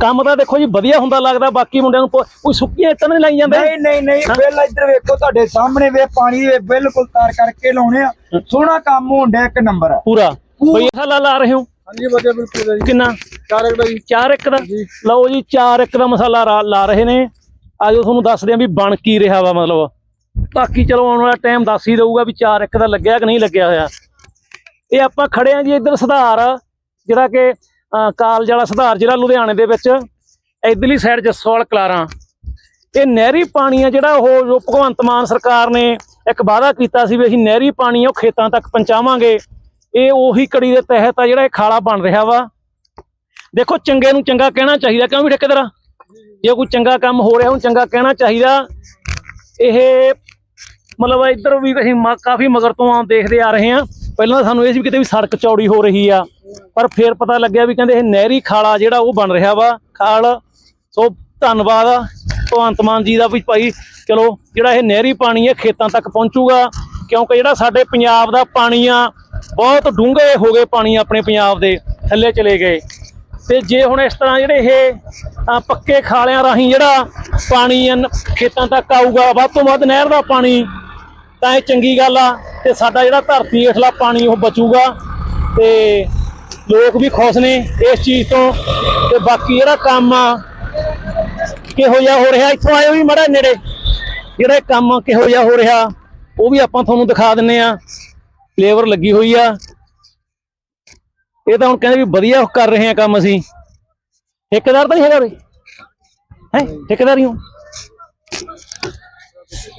ਕੰਮ ਤਾਂ ਦੇਖੋ ਜੀ ਵਧੀਆ ਹੁੰਦਾ ਲੱਗਦਾ ਬਾਕੀ ਮੁੰਡਿਆਂ ਨੂੰ ਪ- ਕੋਈ ਸੁੱਕੀਆਂ ਇੱਟਾਂ ਨਹੀਂ ਲਾਈ ਜਾਂਦੇ ਨਹੀਂ ਨਹੀਂ ਨਹੀਂ ਬਿੱਲ ਇੱਧਰ ਵੇਖੋ ਤੁਹਾਡੇ ਸਾਹਮਣੇ ਵੇ ਪਾਣੀ ਦੇ ਬਿਲਕੁਲ ਤਾਰ ਕਰਕੇ ਲਾਉਣੇ ਆ। ਸੋਹਣਾ ਕੰਮ ਹੋਣ ਇੱਕ ਨੰਬਰ ਆ। ਪੂਰਾ। ਬਈ ਮਸਾਲਾ ਲਾ ਰਹੇ ਹੋ। ਹਾਂਜੀ ਵਧੀਆ ਬਿਲਕੁਲ ਜੀ। ਕਿੰਨਾ? ਚਾਰ ਇੱਕ ਦਾ ਜੀ। 4 ਇੱਕ ਦਾ? ਲਓ ਜੀ 4 ਇੱਕ ਦਾ ਮਸਾਲਾ ਰਾ- ਲਾ ਰਹੇ ਨੇ। ਆਜੋ ਤੁਹਾਨੂੰ ਦੱਸਦੇ ਆ ਵੀ ਬਣ ਕੀ ਰਿਹਾ ਵਾ ਮਤਲਬ। ਬਾਕੀ ਚਲੋ ਆਉਣ ਵਾਲਾ ਟਾਈਮ ਦੱਸ ਹੀ ਦਊਗਾ ਵੀ 4 ਇੱਕ ਦਾ ਲੱਗਿਆ ਕਿ ਨਹੀਂ ਲੱਗਿਆ ਹੋਇਆ। ਇਹ ਆਪਾਂ ਖੜੇ ਆ ਜੀ ਇੱਧਰ ਸੁਧਾਰ ਜਿਹੜਾ ਕਿ ਕਾਲਜ ਵਾਲਾ ਸੁਧਾਰ ਜ਼ਿਲ੍ਹਾ ਲੁਧਿਆਣੇ ਦੇ ਵਿੱਚ, ਇਧਰਲੀ ਸਾਈਡ ਜਸਵਾਲ ਕਲਾਰਾਂ। ਇਹ ਨਹਿਰੀ ਪਾਣੀ ਆ ਜਿਹੜਾ ਉਹ ਜੋ ਭਗਵੰਤ ਮਾਨ ਸਰਕਾਰ ਨੇ ਇੱਕ ਵਾਅਦਾ ਕੀਤਾ ਸੀ ਵੀ ਅਸੀਂ ਨਹਿਰੀ ਪਾਣੀ ਉਹ ਖੇਤਾਂ ਤੱਕ ਪਹੁੰਚਾਵਾਂਗੇ। ਇਹ ਉਹੀ ਕੜੀ ਦੇ ਤਹਿਤ ਆ ਜਿਹੜਾ ਇਹ ਖਾਲਾ ਬਣ ਰਿਹਾ ਵਾ। ਦੇਖੋ ਚੰਗੇ ਨੂੰ ਚੰਗਾ ਕਹਿਣਾ ਚਾਹੀਦਾ, ਕਿਉਂ ਵੀ ਠੇਕੇਦਾਰ ਜੇ ਕੋਈ ਚੰਗਾ ਕੰਮ ਹੋ ਰਿਹਾ, ਉਹਨੂੰ ਚੰਗਾ ਕਹਿਣਾ ਚਾਹੀਦਾ। ਇਹ ਮਤਲਬ ਇੱਧਰ ਵੀ ਅਸੀਂ ਮ- ਕਾਫੀ ਮਗਰ ਤੋਂ ਆ ਦੇਖਦੇ ਆ ਰਹੇ ਹਾਂ। ਪਹਿਲਾਂ ਤਾਂ ਸਾਨੂੰ ਇਹ ਸੀ ਵੀ ਕਿਤੇ ਵੀ ਸੜਕ ਚੌੜੀ ਹੋ ਰਹੀ ਆ। ਪਰ ਫਿਰ ਪਤਾ ਲੱਗਿਆ ਵੀ ਕਹਿੰਦੇ ਇਹ ਨਹਿਰੀ ਖਾਲਾ ਜਿਹੜਾ ਉਹ ਬਣ ਰਿਹਾ ਵਾ, ਖਾਲ। ਸੋ ਧੰਨਵਾਦ ਭਗਵੰਤ ਮਾਨ ਜੀ ਦਾ ਵੀ ਭਾਈ। ਚਲੋ, ਜਿਹੜਾ ਇਹ ਨਹਿਰੀ ਪਾਣੀ ਹੈ ਖੇਤਾਂ ਤੱਕ ਪਹੁੰਚੂਗਾ, ਕਿਉਂਕਿ ਜਿਹੜਾ ਸਾਡੇ ਪੰਜਾਬ ਦਾ ਪਾਣੀ ਆ, ਬਹੁਤ ਡੂੰਘੇ ਹੋ ਗਏ ਪਾਣੀ ਆਪਣੇ ਪੰਜਾਬ ਦੇ ਥੱਲੇ ਚਲੇ ਗਏ। ਤੇ ਜੇ ਹੁਣ ਇਸ ਤਰ੍ਹਾਂ ਜਿਹੜੇ ਇਹ ਪੱਕੇ ਖਾਲਿਆਂ ਰਾਹੀਂ ਜਿਹੜਾ ਪਾਣੀ ਆ ਖੇਤਾਂ ਤੱਕ ਆਊਗਾ, ਵੱਧ ਤੋਂ ਵੱਧ ਨਹਿਰ ਦਾ ਪਾਣੀ, ਤਾਂ ਇਹ ਚੰਗੀ ਗੱਲ ਆ। ਤੇ ਸਾਡਾ ਜਿਹੜਾ ਧਰਤੀ ਹੇਠਲਾ ਪਾਣੀ ਉਹ ਬਚੂਗਾ। ਤੇ ਲੋਕ ਵੀ ਖੁਸ਼ ਨੇ ਇਸ ਚੀਜ਼ ਤੋਂ। ਤੇ ਬਾਕੀ ਜਿਹੜਾ ਕੰਮ ਆ, ਕਿਹੋ ਜਿਹਾ ਹੋ ਰਿਹਾ, ਇੱਥੋਂ ਆਏ ਵੀ ਮੜਾ ਨੇੜੇ। ਜਿਹੜਾ ਇਹ ਕੰਮ ਕਿਹੋ ਜਿਹਾ ਹੋ ਰਿਹਾ, ਉਹ ਵੀ ਆਪਾਂ ਤੁਹਾਨੂੰ ਦਿਖਾ ਦਿੰਨੇ ਆ। ਲੇਬਰ ਲੱਗੀ ਹੋਈ ਆ। ਇਹ ਤਾਂ ਹੁਣ ਕਹਿੰਦੇ ਵੀ ਵਧੀਆ ਕਰ ਰਹੇ ਆ ਕੰਮ ਅਸੀਂ। ਠੇਕੇਦਾਰ ਤਾਂ ਨਹੀਂ ਹੈਗਾ ਉਰੇ? ਹੈ? ਠੇਕੇਦਾਰ ਹੀ ਹੋ।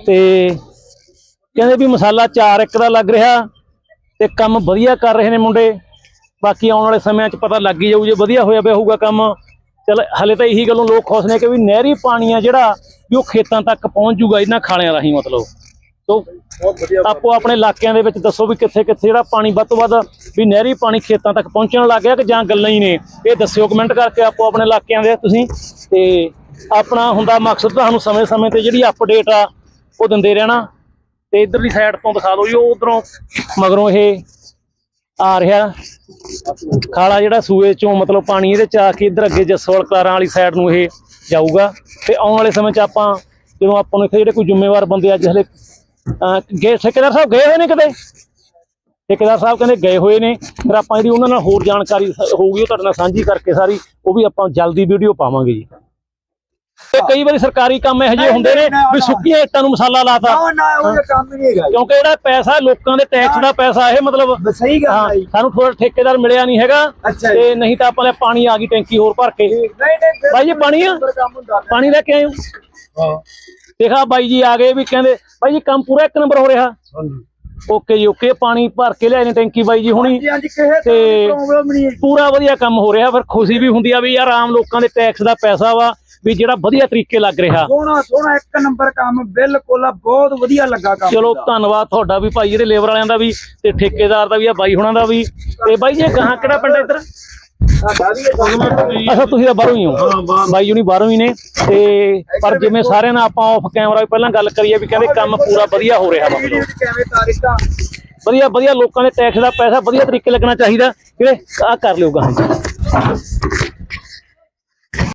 ਤੇ ਕਹਿੰਦੇ ਵੀ ਮਸਾਲਾ 4 ਇੱਕ ਦਾ ਲੱਗ ਰਿਹਾ, ਤੇ ਕੰਮ ਵਧੀਆ ਕਰ ਰਹੇ ਨੇ ਮੁੰਡੇ। ਬਾਕੀ ਆਉਣ ਵਾਲੇ ਸਮਿਆਂ 'ਚ ਪਤਾ ਲੱਗ ਹੀ ਜਾਊ ਜੇ ਵਧੀਆ ਹੋਇਆ ਪਿਆ ਹੋਊਗਾ ਕੰਮ। ਚਲ ਹਲੇ ਤਾਂ ਇਹੀ ਗੱਲੋਂ ਲੋਕ ਖੁਸ਼ ਨੇ ਕਿ ਵੀ ਨਹਿਰੀ ਪਾਣੀ ਆ ਜਿਹੜਾ ਵੀ ਉਹ ਖੇਤਾਂ ਤੱਕ ਪਹੁੰਚ ਜੂਗਾ ਇਹਨਾਂ ਖਾਲਿਆਂ ਰਾਹੀਂ ਮਤਲਬ। ਤੋਂ ਆਪੋ ਆਪਣੇ ਇਲਾਕਿਆਂ ਦੇ ਵਿੱਚ ਦੱਸੋ ਵੀ ਕਿੱਥੇ ਕਿੱਥੇ ਜਿਹੜਾ ਪਾਣੀ ਵੱਧ ਤੋਂ ਵੱਧ ਵੀ ਨਹਿਰੀ ਪਾਣੀ ਖੇਤਾਂ ਤੱਕ ਪਹੁੰਚਣ ਲੱਗ ਗਿਆ ਕਿ ਜਾਂ ਗੱਲਾਂ ਹੀ ਨੇ। ਇਹ ਦੱਸਿਓ ਕਮੈਂਟ ਕਰਕੇ ਆਪੋ ਆਪਣੇ ਇਲਾਕਿਆਂ ਦੇ ਤੁਸੀਂ। ਤੇ ਆਪਣਾ ਹੁੰਦਾ ਮਕਸਦ ਤੁਹਾਨੂੰ ਸਮੇਂ-ਸਮੇਂ ਤੇ ਜਿਹੜੀ ਅਪਡੇਟ ਆ ਉਹ ਦਿੰਦੇ ਰਹਿਣਾ। ਤੇ ਇਧਰਲੀ ਸਾਈਡ ਤੋਂ ਦਿਖਾ ਦਿਓ ਜੀ ਉਹ ਉਧਰੋਂ ਮਗਰੋਂ ਇਹ ਆ ਰਿਹਾ। ਖਾਲਾ ਜਿਹੜਾ ਸੂਏ ਚੋਂ ਮਤਲਬ ਪਾਣੀ ਇਹਦੇ ਚ ਆ ਕੇ ਇਧਰ ਅੱਗੇ ਜਸਵਾਲ ਕਲਾਰਾਂ ਵਾਲੀ ਸਾਈਡ ਨੂੰ ਇਹ ਜਾਊਗਾ। ਤੇ ਆਉਣ ਵਾਲੇ ਸਮੇਂ ਚ ਆਪਾਂ ਜਦੋਂ ਆਪਾਂ ਨੂੰ ਇੱਥੇ ਜਿਹੜੇ ਕੋਈ ਜ਼ਿੰਮੇਵਾਰ ਬੰਦੇ ਅੱਜ ਹਲੇ ਗਏ, ਠੇਕੇਦਾਰ ਸਾਹਿਬ ਗਏ ਹੋਏ ਨੇ ਕਿਤੇ? ਠੇਕੇਦਾਰ ਸਾਹਿਬ ਕਹਿੰਦੇ ਗਏ ਹੋਏ ਨੇ। ਫਿਰ ਆਪਾਂ ਜਿਹੜੀ ਉਹਨਾਂ ਨਾਲ ਹੋਰ ਜਾਣਕਾਰੀ ਹੋਊਗੀ, ਉਹ ਤੁਹਾਡੇ ਨਾਲ ਸਾਂਝੀ ਕਰਕੇ ਸਾਰੀ, ਉਹ ਵੀ ਆਪਾਂ ਜਲਦੀ ਵੀਡੀਓ ਪਾਵਾਂਗੇ ਜੀ। ਤੇ ਕਈ ਵਾਰੀ ਸਰਕਾਰੀ ਕੰਮ ਇਹੋ ਜਿਹੇ ਹੁੰਦੇ ਨੇ ਵੀ ਸੁੱਕੀਆਂ ਇੱਟਾਂ ਨੂੰ ਮਸਾਲਾ ਲਾਤਾ। ਨਾ ਨਾ ਉਹ ਜਿਹਾ ਕੰਮ ਹੀ ਨਹੀਂ ਹੈਗਾ ਜੀ। ਕਿਉਂਕਿ ਜਿਹੜਾ ਪੈਸਾ ਲੋਕਾਂ ਦੇ ਟੈਕਸ ਦਾ ਪੈਸਾ ਇਹ ਮਤਲਬ ਸਹੀ ਗੱਲ ਹਾਂ। ਸਾਨੂੰ ਥੋੜਾ ਠੇਕੇਦਾਰ ਮਿਲਿਆ ਨਹੀਂ ਹੈਗਾ। ਤੇ ਨਹੀਂ ਤਾਂ ਆਪਾਂ ਲੈ ਪਾਣੀ ਆ ਗਈ ਟੈਂਕੀ ਹੋਰ ਭਰ ਕੇ। ਬਾਈ ਜੀ ਪਾਣੀ ਆ? ਪਾਣੀ ਲੈ ਕੇ ਆਏ ਹੋ। ਦੇਖਾ ਬਾਈ ਜੀ ਆ ਗਏ ਵੀ ਕਹਿੰਦੇ ਬਾਈ ਜੀ ਕੰਮ ਪੂਰਾ ਇੱਕ ਨੰਬਰ ਹੋ ਰਿਹਾ। ਹਾਂਜੀ। ਓਕੇ ਜੀ ਓਕੇ ਪਾਣੀ ਭਰ ਕੇ ਲਿਆਏ ਨੇ ਟੈਂਕੀ ਬਾਈ ਜੀ ਹੁਣੀ। ਤੇ- ਪ੍ਰੋਬਲਮ ਨਹੀਂ ਹੈ ਪੂਰਾ ਵਧੀਆ ਕੰਮ ਹੋ ਰਿਹਾ ਫਿਰ ਖੁਸ਼ੀ ਵੀ ਹੁੰਦੀ ਆ ਵੀ ਯਾਰ ਆਮ ਲੋਕਾਂ ਦੇ ਟੈਕਸ ਦਾ ਪੈਸਾ ਵਾ। ਵੀ ਜਿਹੜਾ ਵਧੀਆ ਤਰੀਕੇ ਲੱਗ ਰਿਹਾ। ਸੋਹਣਾ ਸੋਹਣਾ ਇੱਕ ਨੰਬਰ ਕੰਮ ਬਿਲਕੁਲ ਬਹੁਤ ਵਧੀਆ ਲੱਗਾ ਕੰਮ ਚਲੋ। ਧੰਨਵਾਦ ਤੁਹਾਡਾ ਵੀ ਭਾਈ ਜਿਹੜੇ ਲੇਬਰ ਵਾਲਿਆਂ ਦਾ ਵੀ ਤੇ ਠੇਕੇਦਾਰ ਦਾ ਵੀ ਆ ਬਾਈ ਹੁਣਾਂ ਦਾ ਵੀ। ਤੇ ਬਾਈ ਜੀ ਗਾਹਾਂ ਕਿਹੜਾ ਪਿੰਡ ਇੱਧਰ? ਅੱਛਾ ਤੁਸੀਂ ਤਾਂ ਬਾਹਰੋਂ ਹੀ ਹੋ। ਬਾਈ ਜੁਨੀ ਬਾਹਰੋਂ ਹੀ ਨੇ। ਤੇ ਪਰ ਜਿਵੇਂ ਸਾਰਿਆਂ ਨਾਲ ਆਪਾਂ ਆਫ ਕੈਮਰਾ ਵੀ ਪਹਿਲਾਂ ਗੱਲ ਕਰੀਏ ਵੀ ਕਹਿੰਦੇ ਕੰਮ ਪੂਰਾ ਵਧੀਆ ਹੋ ਰਿਹਾ ਵਾ। ਵਧੀਆ ਵਧੀਆ ਲੋਕਾਂ ਦੇ ਟੈਕਸ ਦਾ ਪੈਸਾ ਵਧੀਆ ਤਰੀਕੇ ਲੱਗਣਾ ਚਾਹੀਦਾ। ਕਿਵੇਂ ਆ ਕਰ ਲਿਓ ਗਾਹਾਂ।